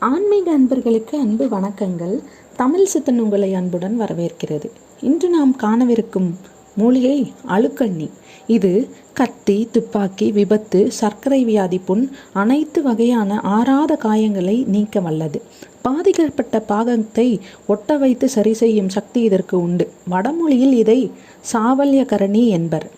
ஆன்மீக அன்பர்களுக்கு அன்பு வணக்கங்கள். தமிழ் சித்தன் உங்களை அன்புடன் வரவேற்கிறது. இன்று நாம் காணவிருக்கும் மூலிகை அழுக்கண்ணி. இது கத்தி துப்பாக்கி விபத்து சர்க்கரை வியாதி புண் அனைத்து வகையான ஆறாத காயங்களை நீக்க வல்லது. பாதிக்கப்பட்ட பாகத்தை ஒட்ட வைத்து சரி செய்யும் சக்தி இதற்கு உண்டு. வடமொழியில் இதை சாவல்யகரணி என்பர்.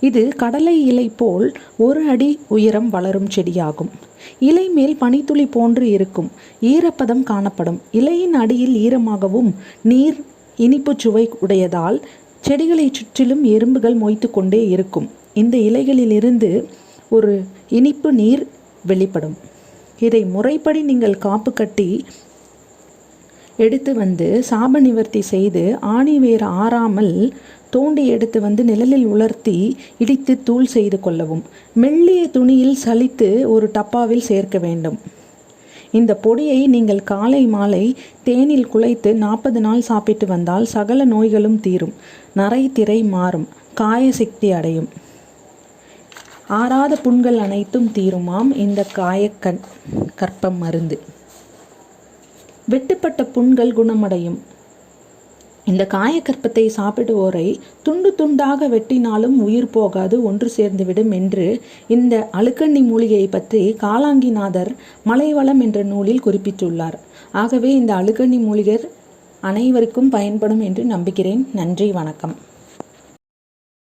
இது கடலை இலை போல் ஒரு அடி உயரம் வளரும் செடியாகும். இலை மேல் பனித்துளி போன்று இருக்கும். ஈரப்பதம் காணப்படும். இலையின் அடியில் ஈரமாகவும் நீர் இனிப்பு சுவை உடையதால் செடிகளை சுற்றிலும் எறும்புகள் மொய்த்து கொண்டே இருக்கும். இந்த இலைகளிலிருந்து ஒரு இனிப்பு நீர் வெளிப்படும். இதை முறைப்படி நீங்கள் காப்பு கட்டி எடுத்து வந்து சாப நிவர்த்தி செய்து ஆணி வேர் ஆறாமல் தோண்டி எடுத்து வந்து நிழலில் உலர்த்தி இடித்து தூள் செய்து கொள்ளவும். மெல்லிய துணியில் சலித்து ஒரு டப்பாவில் சேர்க்க வேண்டும். இந்த பொடியை நீங்கள் காலை மாலை தேனில் குழைத்து நாற்பது நாள் சாப்பிட்டு வந்தால் சகல நோய்களும் தீரும். நரை திரை மாறும். காய சக்தி அடையும். ஆறாத புண்கள் அனைத்தும் தீருமாம் இந்த காயக்கண் கற்பம் மருந்து. வெட்டுப்பட்ட புண்கள் குணமடையும். இந்த காயக்கற்பத்தை சாப்பிடுவோரை துண்டு துண்டாக வெட்டினாலும் உயிர் போகாது ஒன்று சேர்ந்துவிடும் என்று இந்த அழுக்கண்ணி மூலிகையை பற்றி காலாங்கிநாதர் மலைவளம் என்ற நூலில் குறிப்பிட்டுள்ளார். ஆகவே இந்த அழுக்கண்ணி மூலிகர் அனைவருக்கும் பயன்படும் என்று நம்புகிறேன். நன்றி வணக்கம்.